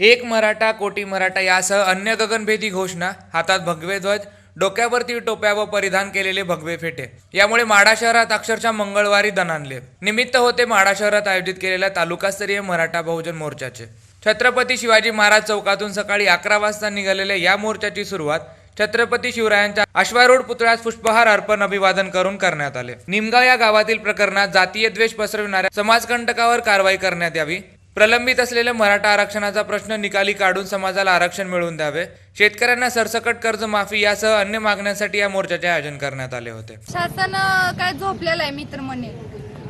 एक मराठा कोटी मराठा यासह अन्य गगनभेदी घोषणा हातात भगवे ध्वज डोक्यावरती टोप्या व परिधान केलेले भगवे फेटे. यामुळे माडा शहरात अक्षरशः मंगळवारी दणानले निमित्त होते माडा शहरात आयोजित केलेल्या तालुकास्तरीय मराठा बहुजन मोर्चाचे. छत्रपती शिवाजी महाराज चौकातून सकाळी अकरा वाजता निघालेल्या या मोर्चाची सुरुवात छत्रपती शिवरायांच्या अश्वारूढ पुतळ्यास पुष्पहार अर्पण अभिवादन करून करण्यात आले. निमगाव या गावातील प्रकरणात जातीय द्वेष पसरविणाऱ्या समाजकंटकावर कारवाई करण्यात यावी. प्रलंबित असलेल्या मराठा आरक्षणाचा प्रश्न निकाली काढून समाजाला आरक्षण मिळवून द्यावे. शेतकऱ्यांना सरसकट कर्जमाफी यासह अन्य मागण्यांसाठी या मोर्चाचे आयोजन करण्यात आले होते. शासन काय झोपलेलं आहे मित्र म्हणे.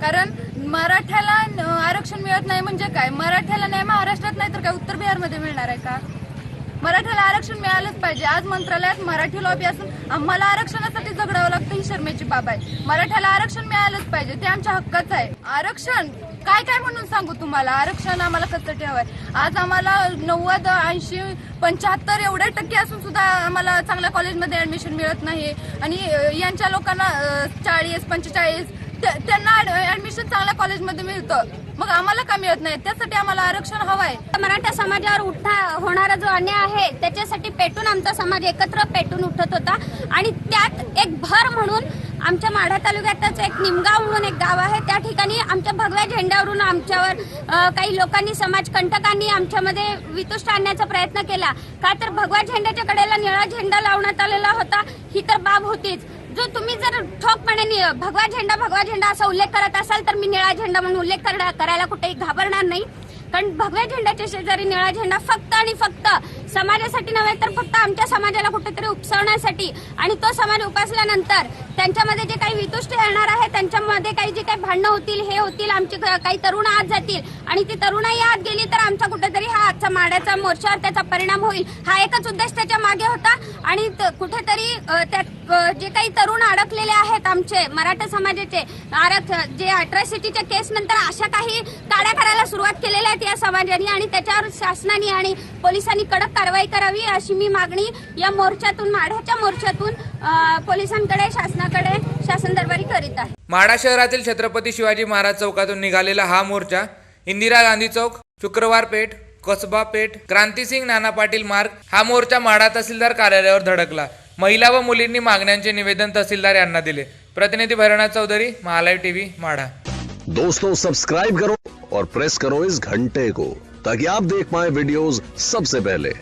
कारण मराठ्याला आरक्षण मिळत नाही म्हणजे काय? मराठ्याला नाही महाराष्ट्रात नाही तर काय? उत्तर बिहारमध्ये मिळणार आहे का? मराठ्याला आरक्षण मिळालंच पाहिजे. आज मंत्रालयात मराठी लॉबी असून आम्हाला आरक्षणासाठी झगडावं लागतं ही शर्मेची बाब आहे. मराठ्याला आरक्षण मिळालंच पाहिजे ते आमच्या हक्काचं आहे. आरक्षण? काय काय म्हणून सांगू तुम्हाला? आरक्षण आम्हाला कसं ठेवाय आज आम्हाला नव्वद ऐंशी पंच्याहत्तर एवढे टक्के असून सुद्धा आम्हाला चांगल्या कॉलेजमध्ये ऍडमिशन मिळत नाही आणि यांच्या लोकांना चाळीस पंचेचाळीस त्या- त्यांना ऍडमिशन चांगल्या कॉलेजमध्ये मिळतं. मग आम्हाला का मिळत नाही? त्यासाठी आम्हाला आरक्षण हवंय. मराठा समाजावर उठा होणारा जो अन्याय आहे त्याच्यासाठी पेटून आमचा समाज एकत्र पेटून उठत होता. आणि त्यात एक भर म्हणून आमच्या माढा तालुक्यातच एक निमगाव म्हणून एक गाव आहे. त्या ठिकाणी आमच्या भगव्या झेंड्यावरून आमच्यावर काही लोकांनी समाजकंटकांनी आमच्यामध्ये वितुष्ट आणण्याचा प्रयत्न केला. का तर भगवा झेंड्याच्या कडेला निळा झेंडा लावण्यात आलेला होता. ही तर बाब होतीच. जो तुम्ही जर ठोकपणे भगवा झेंडा भगवा झेंडा असा उल्लेख करत असाल तर मी निळा झेंडा म्हणून उल्लेख करा- करायला कुठेही घाबरणार नाही. कारण भगव्या झेंड्याच्या शेजारी निळा झेंडा फक्त आणि फक्त समाजासाठी नव्हे तर फक्त आमच्या समाजाला कुठेतरी उपसवण्यासाठी आणि तो समाज उपासल्यानंतर त्यांच्यामध्ये जे काही वितुष्ट येणार आहे त्यांच्यामध्ये काही जे काही भांडणं होतील हे होतील आमचे काही तरुण आत जातील आणि ती तरुणाई आत गेली तर आमचा कुठेतरी हा आजचा माड्याचा मोर्चावर त्याचा परिणाम होईल. हा एकच उद्देश त्याच्यामागे होता आणि त- कुठेतरी जे काही तरुण अडकलेले आहेत आमचे मराठा समाजाचे आरक्ष जे अट्रॉसिटीच्या केस नंतर अशा काही काड्या करायला सुरुवात केलेल्या आहेत या समाजाने आणि त्याच्यावर शासनाने आणि पोलिसांनी कडक कारवाई करावी अशी मी मागणी या मोर्चातून माढ्याच्या मोर्चातून पोलिसांकडे शासनाकडे शासन दरबारी करीत आहे. माढा शहरातील छत्रपती शिवाजी महाराज चौकातून निघालेला हा मोर्चा इंदिरा गांधी चौक शुक्रवार पेठ कसबा पेठ क्रांतिसिंग नाना पाटील मार्ग हा मोर्चा माढा तहसीलदार कार्यालयावर धडकला. महिला व मुलींनी मागण्यांचे निवेदन तहसीलदार यांना दिले. प्रतिनिधी भैरवनाथ चौधरी महालाईव्ह टीव्ही माढा दोस्तों सब्सक्राइब करो और प्रेस करो इस घंटे को ताकि आप देख पाए वीडियोस सबसे पहले.